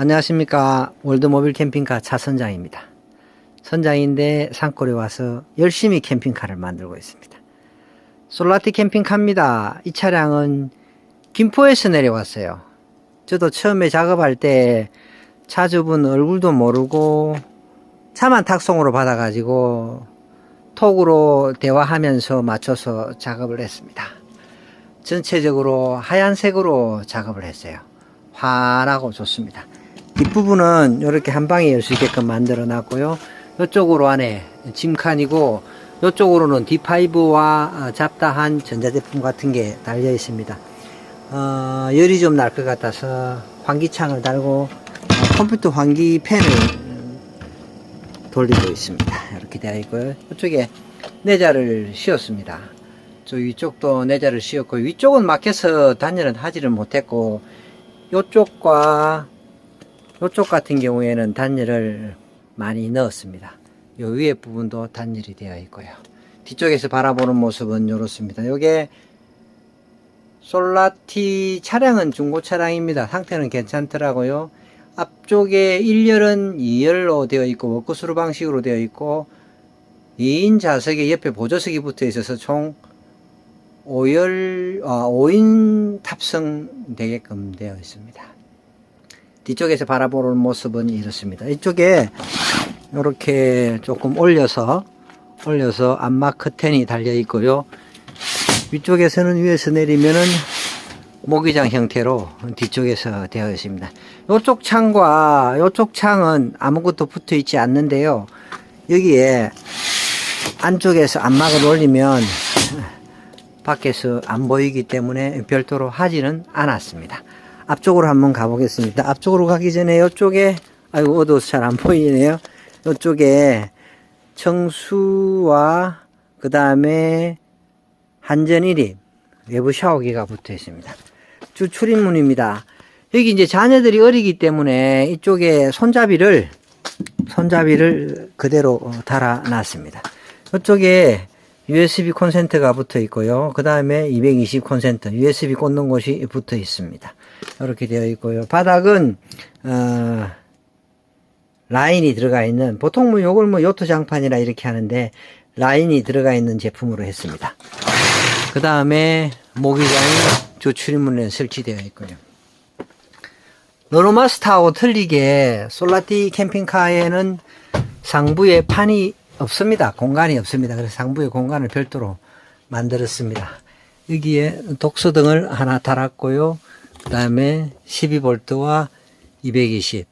안녕하십니까. 월드모빌 캠핑카 차 선장입니다. 선장인데 산골에 와서 열심히 캠핑카를 만들고 있습니다. 솔라티 캠핑카입니다. 이 차량은 김포에서 내려왔어요. 저도 처음에 작업할 때 차주분 얼굴도 모르고 차만 탁송으로 받아 가지고 톡으로 대화하면서 맞춰서 작업을 했습니다. 전체적으로 하얀색으로 작업을 했어요. 환하고 좋습니다 뒷부분은 이렇게 한 방에 열 수 있게끔 만들어 놨고요. 이쪽으로 안에 짐칸이고 이쪽으로는 D5와 잡다한 전자제품 같은 게 달려 있습니다. 어, 열이 좀 날 것 같아서 환기창을 달고 어, 컴퓨터 환기 팬을 돌리고 있습니다. 이렇게 되어 있고요. 이쪽에 내자를 씌웠습니다. 저 위쪽도 내자를 씌웠고 위쪽은 막혀서 단열은 하지를 못했고 이쪽과 이쪽 같은 경우에는 단열을 많이 넣었습니다. 요 위에 부분도 단열이 되어 있고요. 뒤쪽에서 바라보는 모습은 이렇습니다. 요게 솔라티 차량은 중고 차량입니다. 상태는 괜찮더라고요. 앞쪽에 1열은 2열로 되어 있고 워크스루 방식으로 되어 있고 2인 좌석에 옆에 보조석이 붙어 있어서 총 5열, 아, 5인 탑승 되게끔 되어 있습니다. 뒤쪽에서 바라보는 모습은 이렇습니다. 이쪽에 이렇게 조금 올려서 올려서 안마 커튼이 달려 있고요. 위쪽에서는 위에서 내리면은 모기장 형태로 뒤쪽에서 되어 있습니다. 이쪽 창과 이쪽 창은 아무것도 붙어 있지 않는데요. 여기에 안쪽에서 안막을 올리면 밖에서 안 보이기 때문에 별도로 하지는 않았습니다. 앞쪽으로 한번 가보겠습니다. 앞쪽으로 가기 전에 이쪽에 아이고 어두워서 잘 안 보이네요. 이쪽에 청수와 그 다음에 한전 1인 외부 샤워기가 붙어 있습니다. 주 출입문입니다. 여기 이제 자녀들이 어리기 때문에 이쪽에 손잡이를 손잡이를 그대로 달아 놨습니다. 이쪽에 USB 콘센트가 붙어 있고요. 그 다음에 220 콘센트, USB 꽂는 곳이 붙어 있습니다. 이렇게 되어 있고요. 바닥은 어, 라인이 들어가 있는 보통 뭐 요걸 뭐 요트 장판이라 이렇게 하는데 라인이 들어가 있는 제품으로 했습니다. 그 다음에 모기장이 주 출입문에 설치되어 있고요. 노르마스타하고 틀리게 솔라티 캠핑카에는 상부에 판이 없습니다. 공간이 없습니다. 그래서 상부에 공간을 별도로 만들었습니다. 여기에 독서등을 하나 달았고요. 그 다음에 12V와 220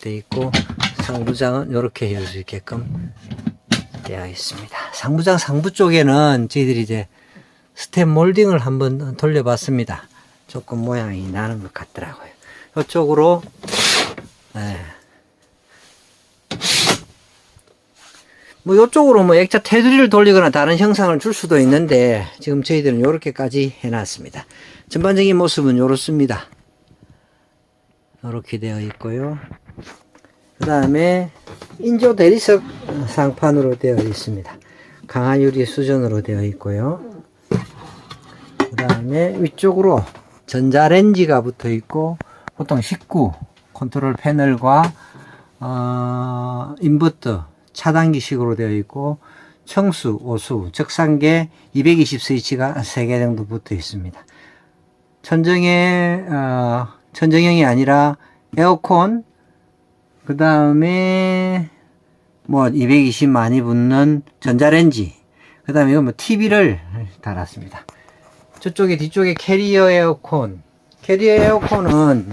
돼 있고 상부장은 이렇게 열 수 있게끔 되어 있습니다. 상부장 상부 쪽에는 저희들이 이제 스텝 몰딩을 한번 돌려봤습니다. 조금 모양이 나는 것 같더라고요. 이쪽으로 네. 뭐 이쪽으로 뭐 액자 테두리를 돌리거나 다른 형상을 줄 수도 있는데 지금 저희들은 이렇게까지 해놨습니다. 전반적인 모습은 이렇습니다. 이렇게 되어 있고요. 그 다음에 인조 대리석 상판으로 되어 있습니다. 강화 유리 수전으로 되어 있고요. 그 다음에 위쪽으로 전자레인지가 붙어 있고 보통 19 컨트롤 패널과 어, 인버터 차단기식으로 되어 있고 청수, 오수, 적상계 220 스위치가 3개 정도 붙어 있습니다. 천정에 어, 천정형이 아니라 에어컨 그 다음에 뭐 220 많이 붙는 전자레인지 그 다음에 이거 뭐 TV를 달았습니다. 저쪽에 뒤쪽에 캐리어 에어컨 캐리어 에어컨은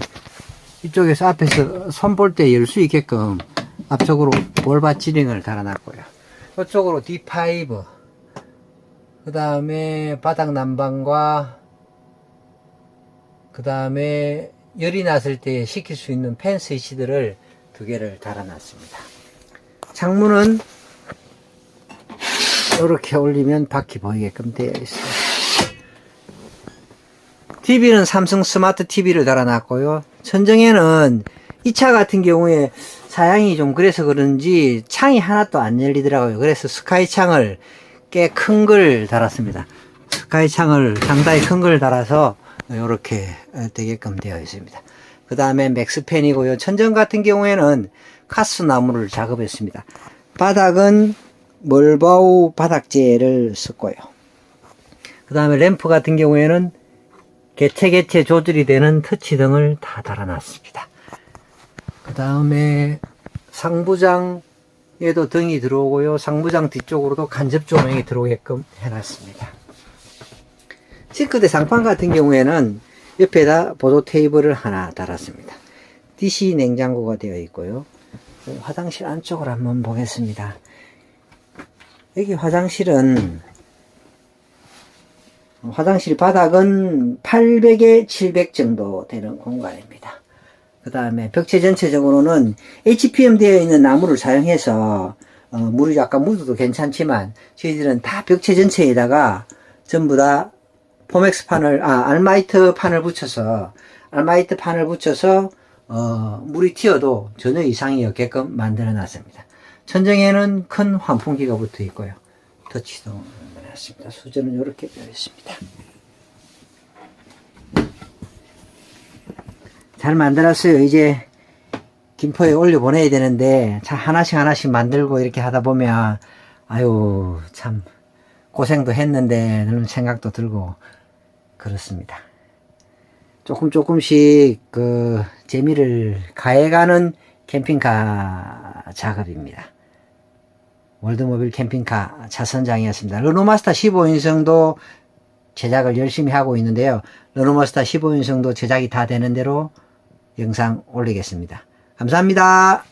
이쪽에서 앞에서 손볼 때 열 수 있게끔 앞쪽으로 볼바치링을 달아놨고요. 이쪽으로 D5 그 다음에 바닥 난방과 그 다음에 열이 났을 때 식힐 수 있는 팬 스위치들을 두 개를 달아놨습니다. 창문은 이렇게 올리면 바퀴 보이게끔 되어 있어요. TV는 삼성 스마트 TV를 달아놨고요. 천정에는 이 차 같은 경우에 사양이 좀 그래서 그런지 창이 하나도 안 열리더라고요. 그래서 스카이 창을 꽤 큰 걸 달았습니다. 스카이 창을 상당히 큰 걸 달아서 이렇게 되게끔 되어 있습니다. 그그 다음에 맥스펜이고요. 천정 같은 경우에는 카스 나무를 작업했습니다. 바닥은 멀바우 바닥재를 썼고요. 그 다음에 램프 같은 경우에는 개체 개체 조절이 되는 터치 등을 다 달아놨습니다. 그 다음에 상부장에도 등이 들어오고요. 상부장 뒤쪽으로도 간접 조명이 들어오게끔 해놨습니다. 싱크대 상판 같은 경우에는 옆에다 보도 테이블을 하나 달았습니다. DC 냉장고가 되어 있고요. 화장실 안쪽을 한번 보겠습니다. 여기 화장실은 화장실 바닥은 800에 700 정도 되는 공간입니다. 그 다음에 벽체 전체적으로는 HPM 되어 있는 나무를 사용해서 어, 물이 약간 묻어도 괜찮지만 저희들은 다 벽체 전체에다가 전부 다 포맥스 판을 아 알마이트 판을 붙여서 알마이트 판을 붙여서 어, 물이 튀어도 전혀 이상이 없게끔 만들어 놨습니다. 천정에는 큰 환풍기가 붙어 있고요. 터치도 해놨습니다. 수저는 이렇게 되어 있습니다. 잘 만들었어요. 이제 김포에 올려 보내야 되는데 참 하나씩 하나씩 만들고 이렇게 하다 보면 아유 참 고생도 했는데 그런 생각도 들고 그렇습니다. 조금 조금씩 그 재미를 가해가는 캠핑카 작업입니다. 월드모빌 캠핑카 차선장이었습니다. 르노마스터 15인승도 제작을 열심히 하고 있는데요. 르노마스터 15인승도 제작이 다 되는 대로 영상 올리겠습니다. 감사합니다.